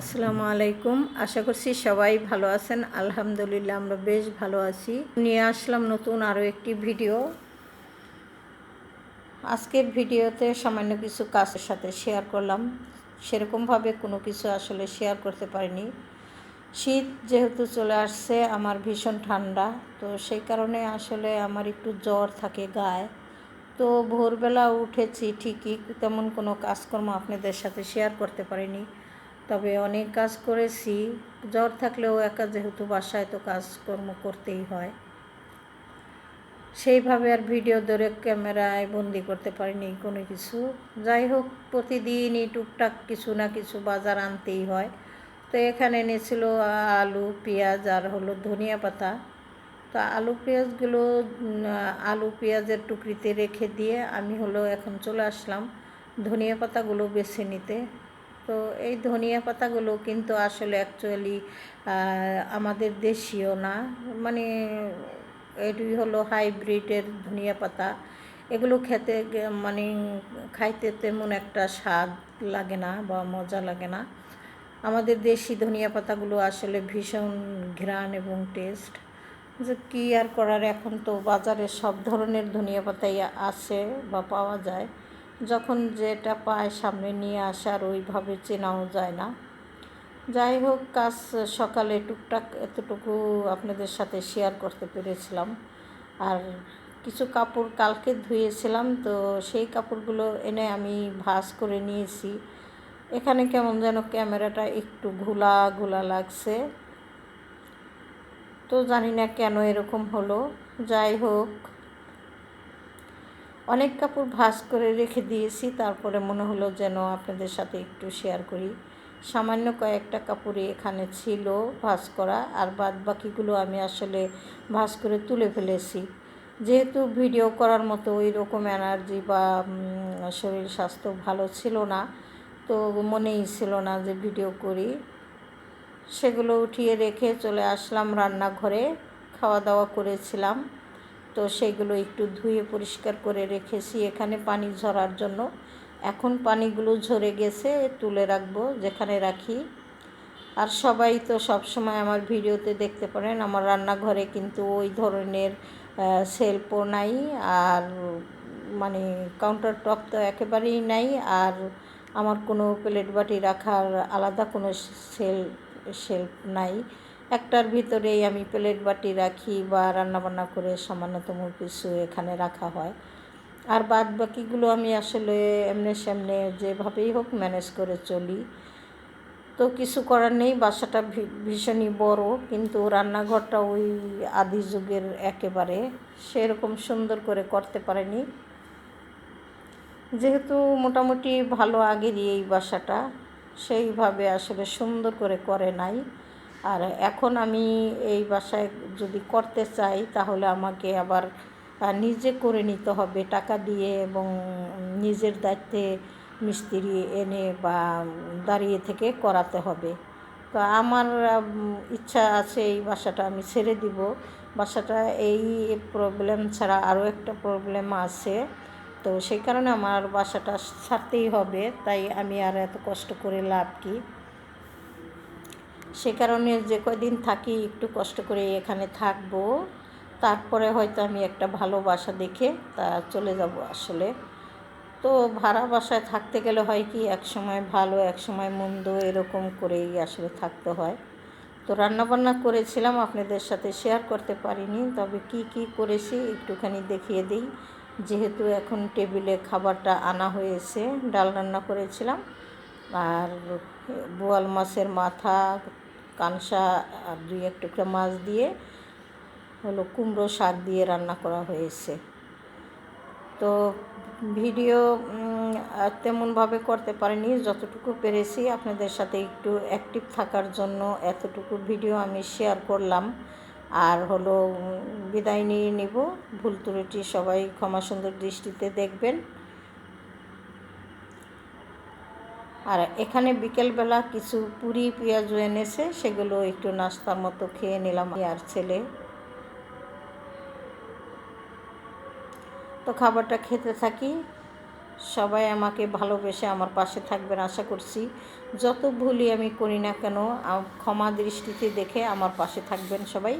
আসসালামু আলাইকুম। আশা করছি সবাই ভালো আছেন। আলহামদুলিল্লাহ, আমরা বেশ ভালো আছি। নিয়ে আসলাম নতুন আরও একটি ভিডিও। আজকের ভিডিওতে সামান্য কিছু কাজের সাথে শেয়ার করলাম। সেরকমভাবে কোনো কিছু আসলে শেয়ার করতে পারিনি। শীত যেহেতু চলে আসছে, আমার ভীষণ ঠান্ডা, তো সেই কারণে আসলে আমার একটু জ্বর থাকে গায়ে। তো ভোরবেলা উঠেছি ঠিকই, তেমন কোনো কাজকর্ম আপনাদের সাথে শেয়ার করতে পারিনি। তবে অনেক কাজ করেছি। জ্বর থাকলেও একা যেহেতু বাসায়, তো কাজকর্ম করতেই হয়। সেইভাবে আর ভিডিও ধরে ক্যামেরায় বন্দি করতে পারিনি কোনো কিছু। যাই হোক, প্রতিদিনই টুকটাক কিছু না কিছু বাজার আনতেই হয়। তো এখানে এনেছিল আলু, পেঁয়াজ আর হলো ধনিয়া পাতা। তো আলু, পেঁয়াজগুলো আলু, পেঁয়াজের টুকরিতে রেখে দিয়ে আমি হলো এখন চলে আসলাম ধনিয়া পাতাগুলো বেছে নিতে। তো এই ধনিয়া পাতাগুলো কিন্তু আসলে অ্যাকচুয়ালি আমাদের দেশীয় না। মানে এটি হলো হাইব্রিডের ধনিয়া পাতা। এগুলো খেতে মানে খাইতে তেমন একটা স্বাদ লাগে না বা মজা লাগে না। আমাদের দেশি ধনিয়া পাতাগুলো আসলে ভীষণ ঘ্রাণ এবং টেস্ট যে কী আর করার, এখন তো বাজারে সব ধরনের ধনিয়া পাতাই আছে বা পাওয়া যায়। যখন যেটা পায় সামনে নিয়ে আসার ওইভাবে চেনাও যায় না। যাই হোক, কাজ সকালে টুকটাক এতটুকু আপনাদের সাথে শেয়ার করতে পেরেছিলাম। আর কিছু কাপড় কালকে ধুয়েছিলাম, তো সেই কাপড়গুলো এনে আমি ভাস করে নিয়েছি। এখানে কেমন যেন ক্যামেরাটা একটু ঘোলা ঘোলা লাগছে। তো জানি না কেন এরকম হলো। যাই হোক অনেক কাপড় ভাস করে রেখে দিয়েছি। তারপরে মনে হলো যেন আপনাদের সাথে একটু শেয়ার করি। সামান্য কয়েকটা কাপড়ই এখানে ছিল ভাস করা, আর বাদ বাকিগুলো আমি আসলে ভাস করে তুলে ফেলেছি। যেহেতু ভিডিও করার মতো ওই রকম এনার্জি বা শরীর স্বাস্থ্য ভালো ছিল না, তো মনেই ছিল না যে ভিডিও করি। সেগুলো উঠিয়ে রেখে চলে আসলাম রান্নাঘরে খাওয়া দাওয়া করেছিলাম। তো সেগুলো একটু ধুয়ে পরিষ্কার করে রেখেছি। এখানে পানি ঝরার জন্য। এখন পানিগুলো ঝরে গেছে, তুলে রাখব যেখানে রাখি। আর সবাই তো সব সময় আমার ভিডিওতে দেখতে পারেন, আমার রান্নাঘরে কিন্তু ওই ধরনের সেলফও নাই আর মানে কাউন্টার টপ তো একেবারেই নাই। আর আমার কোনো প্লেট বাটি রাখার আলাদা কোনো সেল শেল্ফ নাই। একটার ভিতরেই আমি প্লেট বাটি রাখি বা রান্নাবান্না করে সামান্যতম কিছু এখানে রাখা হয়। আর বাদ বাকিগুলো আমি আসলে এমনি সামনে যেভাবেই হোক ম্যানেজ করে চলি। তো কিছু করার নেই, বাসাটা ভীষণই বড়, কিন্তু রান্নাঘরটা ওই আদি যুগের একেবারে। সেরকম সুন্দর করে করতে পারেনি। যেহেতু মোটামুটি ভালো আগেরই এই বাসাটা, সেইভাবে আসলে সুন্দর করে করে নাই। আর এখন আমি এই বাসায় যদি করতে চাই, তাহলে আমাকে আবার নিজে করে নিতে হবে টাকা দিয়ে এবং নিজের দায়িত্বে মিস্ত্রি এনে বা দাঁড়িয়ে থেকে করাতে হবে। তো আমার ইচ্ছা আছে এই বাসাটা আমি ছেড়ে দিব। বাসাটা এই প্রবলেম ছাড়া আরও একটা প্রবলেম আছে। তো সেই কারণে আমার বাসাটা ছাড়তেই হবে, তাই আমি আর এত কষ্ট করে লাভ কি? সে কারণে যে কদিন থাকি, একটু কষ্ট করে এখানে থাকব। তারপরে হয়তো আমি একটা ভালো বাসা দেখে তা চলে যাব আসলে। তো ভাড়া বাসায় থাকতে গেলে হয় কি, এক সময় ভালো, এক সময় মন্দ, এরকম করেই আসলে থাকতে হয়। তো রান্নাবান্না করেছিলাম, আপনাদের সাথে শেয়ার করতে পারিনি। তবে কি কি করেছি একটুখানি দেখিয়ে দিই। যেহেতু এখন টেবিলে খাবারটা আনা হয়েছে, ডাল রান্না করেছিলাম। আর বোয়াল মাছের মাথা কানসা আর দুই এক টুকরা মাছ দিয়ে হলো কুমড়ো শাক দিয়ে রান্না করা হয়েছে। তো ভিডিও তেমনভাবে করতে পারিনি, যতটুকু পেরেছি আপনাদের সাথে একটু অ্যাক্টিভ থাকার জন্য এতটুকু ভিডিও আমি শেয়ার করলাম। আর হলো বিদায় নিয়ে নিব। ভুল ত্রুটি সবাই ক্ষমা সুন্দর দৃষ্টিতে দেখবেন। আর এখানে বিকেলবেলা কিছু পুরি, পেঁয়াজু এনেছে, সেগুলো একটু নাস্তার মতো খেয়ে নিলাম আর ছেলে। তো খাবারটা খেতে থাকি। সবাই আমাকে ভালোবেসে আমার পাশে থাকবেন আশা করছি। যত ভুলই আমি করি না কেন ক্ষমা দৃষ্টিতে দেখে আমার পাশে থাকবেন সবাই।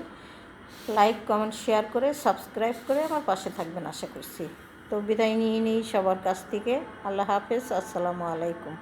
লাইক, কমেন্ট, শেয়ার করে, সাবস্ক্রাইব করে আমার পাশে থাকবেন আশা করছি। তো বিদায় নিয়ে নিই সবার কাছ থেকে। আল্লাহ হাফেজ, আসসালামু আলাইকুম।